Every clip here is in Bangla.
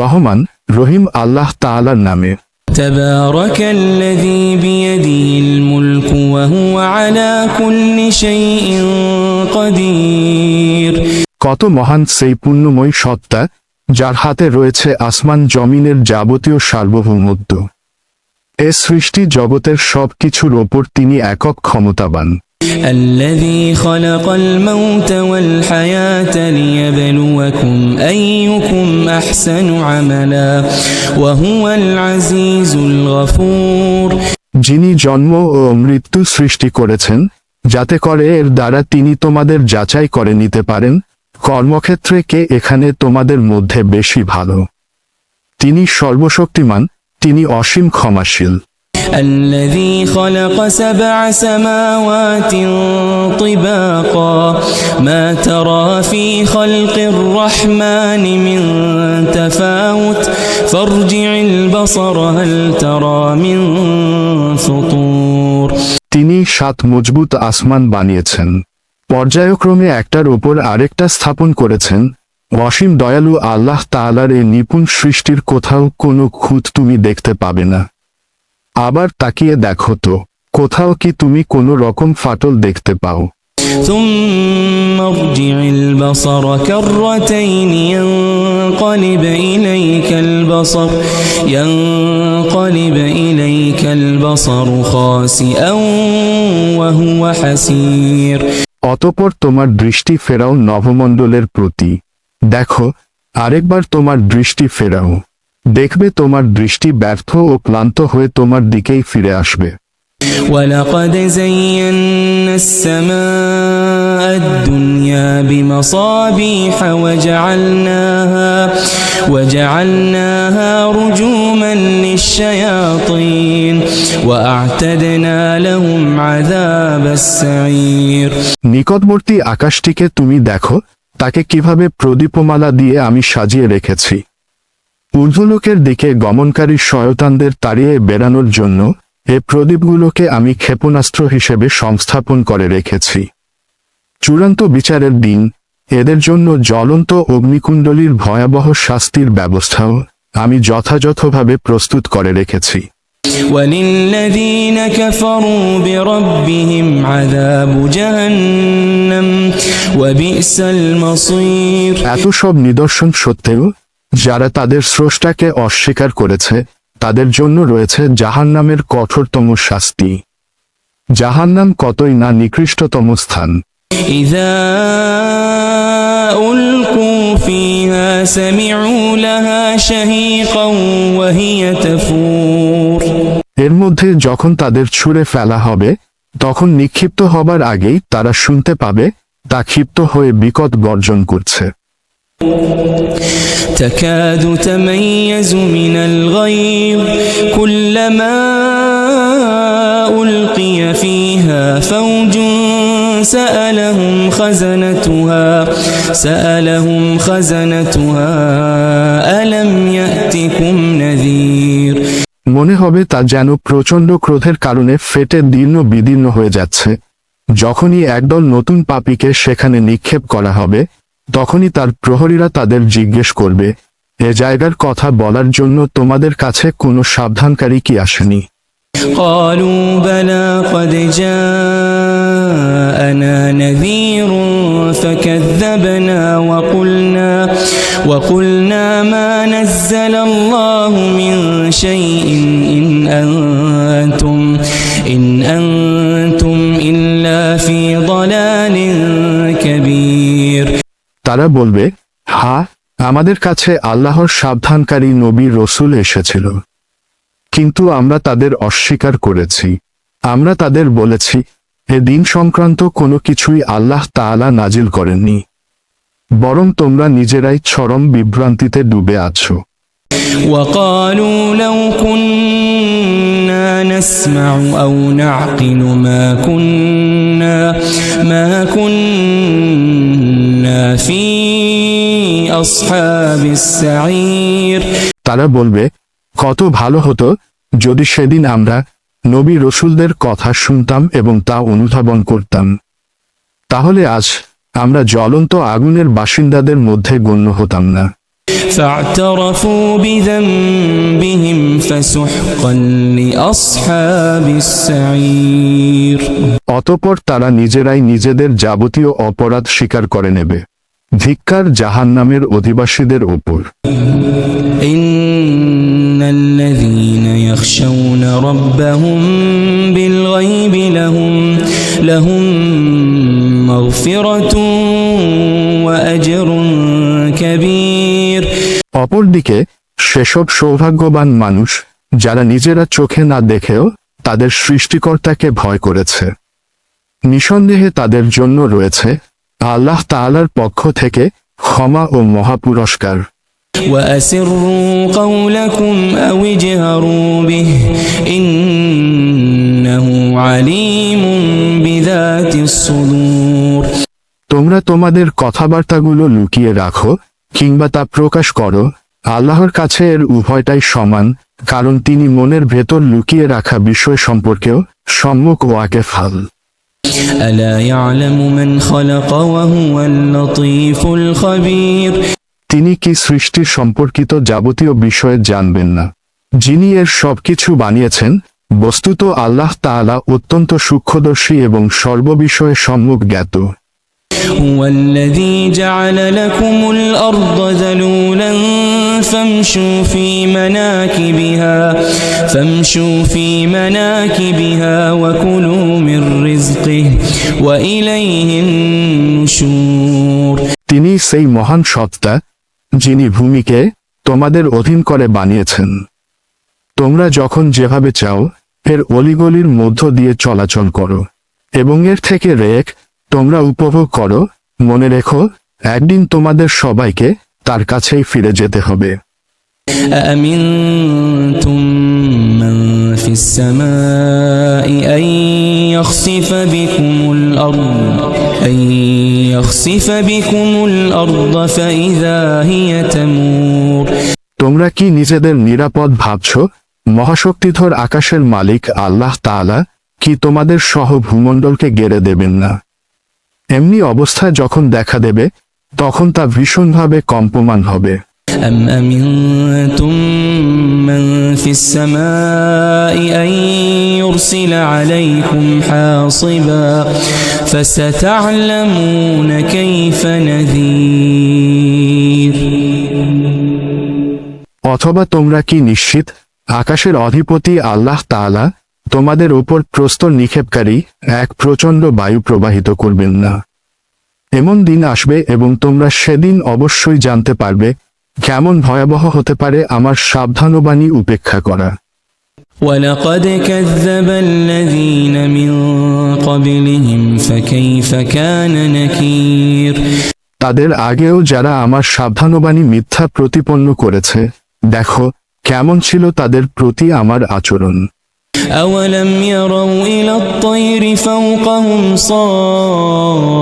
রহমান রহিম আল্লাহ তাআলার নামে تبارك الذي بيده الملك وهو على كل شيء قدير কত মহান সেই পুণ্যময় সত্তা যার হাতে রয়েছে আসমান জমিনের যাবতীয় সার্বভৌমত্ব এ সৃষ্টি জগতের সব কিছুর ওপর তিনি একক ক্ষমতাবান الذي خلق الموت والحياة ليبلوكم أيكم أحسن عملا وهو العزيز الغفور যিনি জন্ম ও মৃত্যু সৃষ্টি করেছেন যাতে করে এর দ্বারা তিনি তোমাদের যাচাই করে নিতে পারেন কর্মক্ষেত্রে কে এখানে তোমাদের মধ্যে বেশি ভালো তিনি সর্বশক্তিমান তিনি অসীম ক্ষমাশীল الذي خلق سبع سماوات طباقا ما ترى في خلق الرحمن من تفاوت فارجع البصر هل ترى من فطور তিনি সাত মজবুত আসমান বানিয়েছেন পর্যায়ক্রমে একটার ওপর আরেকটা স্থাপন করেছেন অসীম দয়ালু আল্লাহ তাআলার এই নিপুণ সৃষ্টির কোথাও কোনো খুঁত তুমি দেখতে পাবে না আবার তাকিয়ে দেখো তো কোথাও কি তুমি কোনো রকম ফাটল দেখতে পাও ثم ارجع البصر كرتين ينقلب إليك البصر ينقلب إليك البصر خاسئا وهو حسير অতপর তোমার দৃষ্টি ফেরাও নভমণ্ডলের প্রতি দেখো আরেকবার তোমার দৃষ্টি ফেরাও দেখবে তোমার দৃষ্টি ব্যর্থ ও ক্লান্ত হয়ে তোমার দিকেই ফিরে আসবে ولقد زينا السماء الدنيا بمصابيح وجعلناها وجعلناها رجوما للشياطين وأعتدنا لهم عذاب السعير নিকটবর্তী আকাশটিকে তুমি দেখো তাকে কিভাবে প্রদীপমালা দিয়ে আমি সাজিয়ে রেখেছি ঊর্ধ্বলোকের দিকে গমনকারী শয়তানদের তাড়িয়ে বেড়ানোর জন্য এ প্রদীপগুলোকে আমি ক্ষেপণাস্ত্র হিসেবে সংস্থাপন করে রেখেছি চূড়ান্ত বিচারের দিন এদের জন্য জ্বলন্ত অগ্নিকুণ্ডলীর ভয়াবহ শাস্তির ব্যবস্থাও আমি যথাযথভাবে প্রস্তুত করে রেখেছি وللذين كفروا بربهم عذاب جهنم وبئس المصير এত সব নিদর্শন সত্ত্বেও যারা তাদের স্রষ্টাকে অস্বীকার করেছে তাদের জন্য রয়েছে জাহান্নামের কঠোরতম শাস্তি জাহান্নাম কতই না নিকৃষ্টতম স্থান إذا ألقوا فيها سمعوا لها شهيقا وهي تفور এর মধ্যে যখন তাদের ছুঁড়ে ফেলা হবে তখন নিক্ষিপ্ত হবার আগেই তারা শুনতে পাবে তা ক্ষিপ্ত হয়ে বিকট গর্জন করছে تكاد تميز من الغيظ كلما ألقي فيها فوج سألهم خزنتها سألهم خزنتها ألم يأتكم نذير মনে হবে তা যেন প্রচণ্ড ক্রোধের কারণে ফেটে দীর্ণ বিদীর্ণ হয়ে যাচ্ছে যখনই একদল নতুন পাপীকে সেখানে নিক্ষেপ করা হবে তখনই তার প্রহরীরা তাদের জিজ্ঞেস করবে এ জায়গার কথা বলার জন্য তোমাদের কাছে কোনো সাবধানকারী কি আসেনি قالوا بلى قد جاءنا نذير فكذبنا وقلنا وقلنا ما نزل الله من شيء إن أنتم إن أنتم তারা বলবে হা আমাদের কাছে আল্লাহর সাবধানকারী নবী রসুল এসেছিল কিন্তু আমরা তাদের অস্বীকার করেছি আমরা তাদের বলেছি এ দিন সংক্রান্ত কোনো কিছুই আল্লাহ তাআলা নাজিল করেননি বরং তোমরা নিজেরাই চরম বিভ্রান্তিতে ডুবে আছো وقالوا لو كنا نسمع أو نعقل ما كنا ما كنا তারা বলবে কত ভালো হতো যদি সেদিন আমরা নবী রসুলদের কথা শুনতাম এবং তা অনুধাবন করতাম। তাহলে আজ আমরা জ্বলন্ত আগুনের বাসিন্দাদের মধ্যে গণ্য হতাম না। অতপর তারা নিজেরাই নিজেদের যাবতীয় অপরাধ স্বীকার করে নেবে। ধিক্কার জাহান নামের অধিবাসীদের ওপর অপরদিকে সেসব সৌভাগ্যবান মানুষ যারা নিজেরা চোখে না দেখেও তাদের সৃষ্টিকর্তাকে ভয় করেছে। নিঃসন্দেহে তাদের জন্য রয়েছে আল্লাহ তাআলার পক্ষ থেকে ক্ষমা ও মহাপুরস্কার وأسروا قولكم أو اجهروا به إنه عليم بذات الصدور তোমরা তোমাদের কথাবার্তাগুলো লুকিয়ে রাখো কিংবা তা প্রকাশ করো আল্লাহর কাছে এর উভয়টাই সমান কারণ তিনি মনের ভেতর লুকিয়ে রাখা বিষয় সম্পর্কেও সম্মুখ ওয়াকে ফাল ألا يعلم من خلق وهو اللطيف الخبير তিনি কি সৃষ্টির সম্পর্কিত যাবতীয় বিষয়ে জানবেন না যিনি এর সবকিছু বানিয়েছেন বস্তুত আল্লাহ তাআলা অত্যন্ত সূক্ষ্মদর্শী এবং সর্ববিষয়ে সম্মুখ জ্ঞাত هو الذي جعل لكم الأرض ذلولا فامشوا في مناكبها فامشوا في مناكبها وكلوا من رزقه وإليه النشور তিনি সেই মহান সত্তা যিনি ভূমিকে তোমাদের অধীন করে বানিয়েছেন তোমরা যখন যেভাবে চাও এর অলিগলির মধ্য দিয়ে চলাচল করো এবং এর থেকে রেক তোমরা উপভোগ করো মনে রেখো একদিন তোমাদের সবাইকে তার কাছেই ফিরে যেতে হবে أأمنتم من في السماء أن يخسف بكم الأرض أن يخسف بكم الأرض فإذا هي تمور তোমরা কি নিজেদের নিরাপদ ভাবছ মহাশক্তিধর আকাশের মালিক আল্লাহ তাআলা কি তোমাদের সহ ভূমণ্ডলকে গেড়ে দেবেন না এমনি অবস্থায় যখন দেখা দেবে তখন তা ভীষণভাবে কম্পমান হবে أم أمنتم من في السماء أن يرسل عليكم حاصبا فستعلمون كيف نذير অথবা তোমরা কি নিশ্চিত আকাশের অধিপতি আল্লাহ তাআলা তোমাদের উপর প্রস্তর নিক্ষেপকারী এক প্রচণ্ড বায়ু প্রবাহিত করবেন না এমন দিন আসবে এবং তোমরা সেদিন অবশ্যই জানতে পারবে কেমন ভয়াবহ হতে পারে আমার সাবধানবাণী উপেক্ষা করা ولقد كذب الذين من قبلهم فكيف كان نكير তাদের আগেও যারা আমার সাবধানবাণী মিথ্যা প্রতিপন্ন করেছে দেখো কেমন ছিল তাদের প্রতি আমার আচরণ أولم يروا إلى الطير فوقهم صافات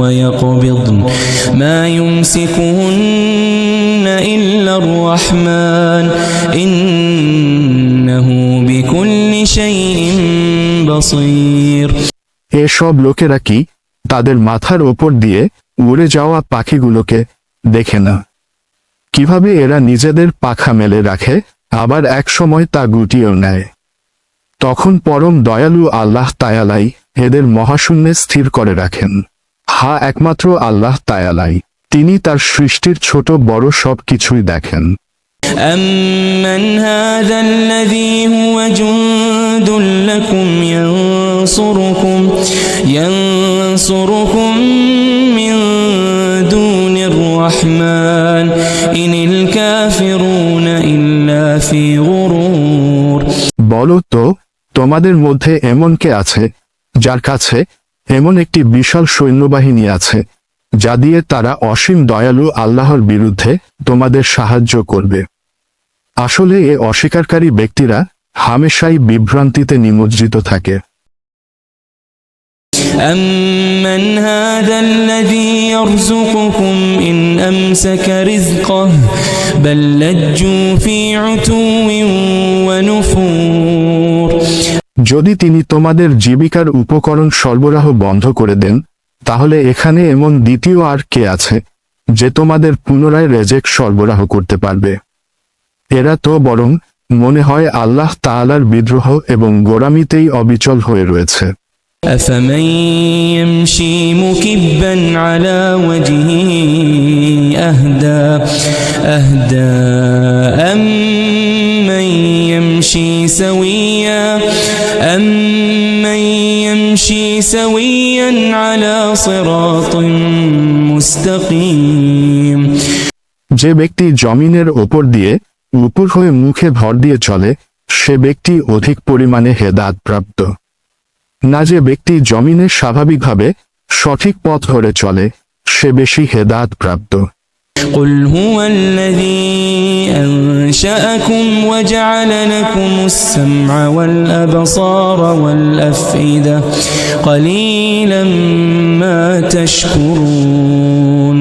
ويقبضن ما يمسكهن إلا الرحمن إنه بكل شيء بصير এসব লোকেরা কি তাদের মাথার ওপর দিয়ে উড়ে যাওয়া পাখিগুলোকে দেখে না কিভাবে এরা নিজেদের পাখা মেলে রাখে আবার এক সময় তা গুটিয়েও নেয় তখন পরম দয়ালু আল্লাহ তায়ালাই এদের মহাশূন্যে স্থির করে রাখেন হা একমাত্র আল্লাহ তায়ালাই তিনি তার সৃষ্টির ছোট বড় সব কিছুই দেখেন أمن هذا الذي هو جند لكم ينصركم ينصركم من دون الرحمن إن الكافرون إلا في غرور বলো তো, তোমাদের মধ্যে এমন কে আছে, যার কাছে এমন একটি বিশাল সৈন্যবাহিনী আছে, যা দিয়ে তারা অসীম দয়ালু আল্লাহর বিরুদ্ধে তোমাদের সাহায্য করবে? আসলে এ অস্বীকারী ব্যক্তিরা হামেশাই বিভ্রান্তিতে নিমজ্জিত থাকে। أمن هذا الذي يرزقكم إن أمسك رزقه بل لجوا في عتو ونفور যদি তিনি তোমাদের জীবিকার উপকরণ সরবরাহ বন্ধ করে দেন তাহলে এখানে এমন দ্বিতীয় আর কে আছে যে তোমাদের পুনরায় রেজেক সরবরাহ করতে পারবে এরা তো বরং মনে হয় আল্লাহ তাআলার বিদ্রোহ এবং গোড়ামিতেই অবিচল হয়ে রয়েছে أفمن يمشي مكبا على وجهه أهدى أهدى أمن يمشي سويا أمن يمشي سويا على صراط مستقيم যে ব্যক্তি জমিনের ওপর দিয়ে উপর হয়ে মুখে ভর দিয়ে চলে সে ব্যক্তি অধিক পরিমাণে হেদাত প্রাপ্ত না যে ব্যক্তি জমিনে স্বাভাবিকভাবে সঠিক পথ ধরে চলে সে বেশি হেদাত প্রাপ্ত قل هو الذي أنشأكم وجعل لكم السمع والأبصار والأفئدة قليلا ما تشكرون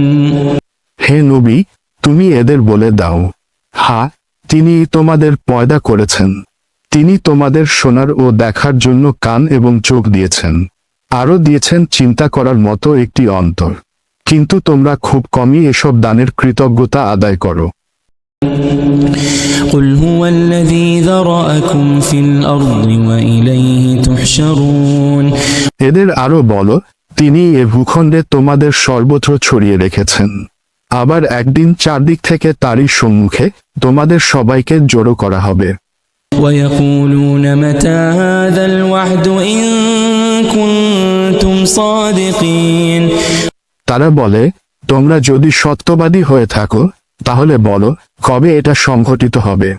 হে নবী তুমি এদের বলে দাও হা তিনি তোমাদের পয়দা করেছেন তিনি তোমাদের শোনার ও দেখার জন্য কান এবং চোখ দিয়েছেন আরও দিয়েছেন চিন্তা করার মতো একটি অন্তর কিন্তু তোমরা খুব কমই এসব দানের কৃতজ্ঞতা আদায় করো قل هو الذي ذرأكم في الأرض وإليه تحشرون এদের আরো বলো তিনি এ ভূখণ্ডে তোমাদের সর্বত্র ছড়িয়ে রেখেছেন আবার একদিন চারদিক থেকে তারই সম্মুখে তোমাদের সবাইকে জড়ো করা হবে ويقولون متى هذا الوعد إن كنتم صادقين তারা বলে তোমরা যদি সত্যবাদী হয়ে থাকো তাহলে বলো কবে এটা সংঘটিত হবে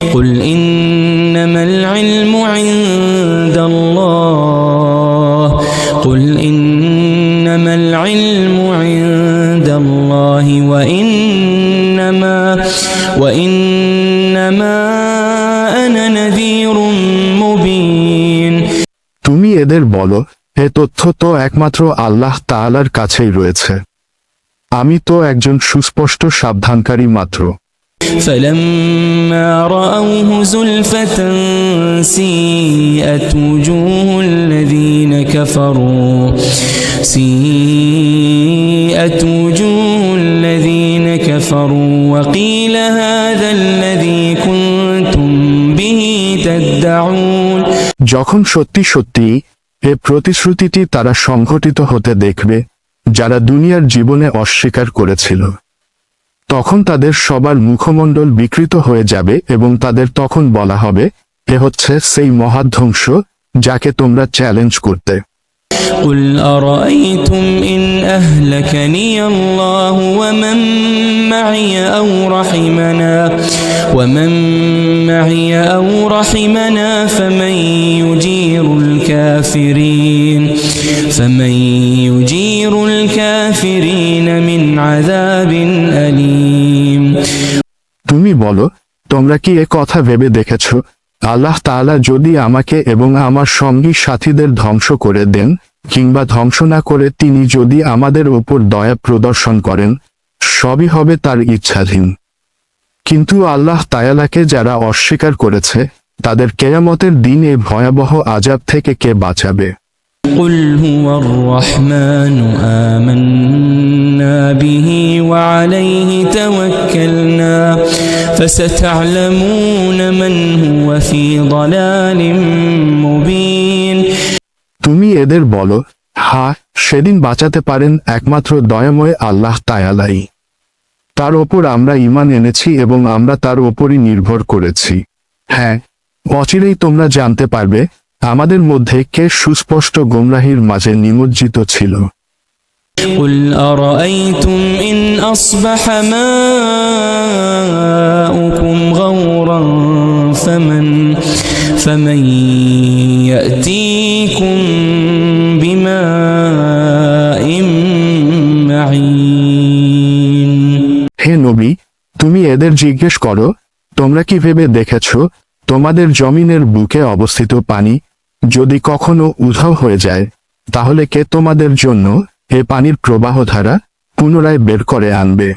قل إنما العلم عند الله قل إنما العلم عند الله وإنما وإنما তুমি এদের বলো এ তথ্য তো একমাত্র আল্লাহ তাআলার কাছেই রয়েছে আমি তো একজন সুস্পষ্ট সাবধানকারী মাত্র فلما رأوه زلفة سيئت وجوه الذين كفروا سيئت وجوه الذين كفروا وقيل هذا الذي كنتم به تدعون যখন সত্যি সত্যি এ প্রতিশ্রুতিটি তারা সংঘটিত হতে দেখবে যারা দুনিয়ার জীবনে অস্বীকার করেছিল তখন তাদের সবার মুখমণ্ডল বিকৃত হয়ে যাবে এবং তাদের তখন বলা হবে এ হচ্ছে সেই মহাধ্বংস যাকে তোমরা চ্যালেঞ্জ করতে قل أرأيتم إن أهلكني الله ومن معي أو رحمنا ومن معي أو رحمنا فمن يجير الكافرين فمن يجير الكافرين من عذاب أليم তুমি বলো তোমরা কি এ কথা ভেবে দেখেছ আল্লাহ তাআলা যদি আমাকে এবং আমার সঙ্গী সাথীদের ধ্বংস করে দেন কিংবা ধ্বংস না করে তিনি যদি আমাদের ওপর দয়া প্রদর্শন করেন সবই হবে তার ইচ্ছাধীন কিন্তু আল্লাহ তায়ালাকে যারা অস্বীকার করেছে তাদের কেয়ামতের দিন এ ভয়াবহ আজাব থেকে কে বাঁচাবে قل هو الرحمن آمنا به وعليه توكلنا فستعلمون من هو في ضلال مبين তুমি এদের বলো হা সেদিন বাঁচাতে পারেন একমাত্র দয়াময় আল্লাহ তায়ালাই তার ওপর আমরা ঈমান এনেছি এবং আমরা তার ওপরই নির্ভর করেছি হ্যাঁ অচিরেই তোমরা জানতে পারবে আমাদের মধ্যে কে সুস্পষ্ট গোমরাহির মাঝে নিমজ্জিত ছিল قل أرأيتم إن أصبح ماؤكم غورا فمن فمن يأتيكم بماء معين হে নবী তুমি এদের জিজ্ঞেস করো তোমরা কি ভেবে দেখেছ তোমাদের জমিনের বুকে অবস্থিত পানি যদি কখনো উধাও হয়ে যায়, তাহলে কে তোমাদের জন্য এ পানির প্রবাহ ধারা পুনরায় বের করে আনবে?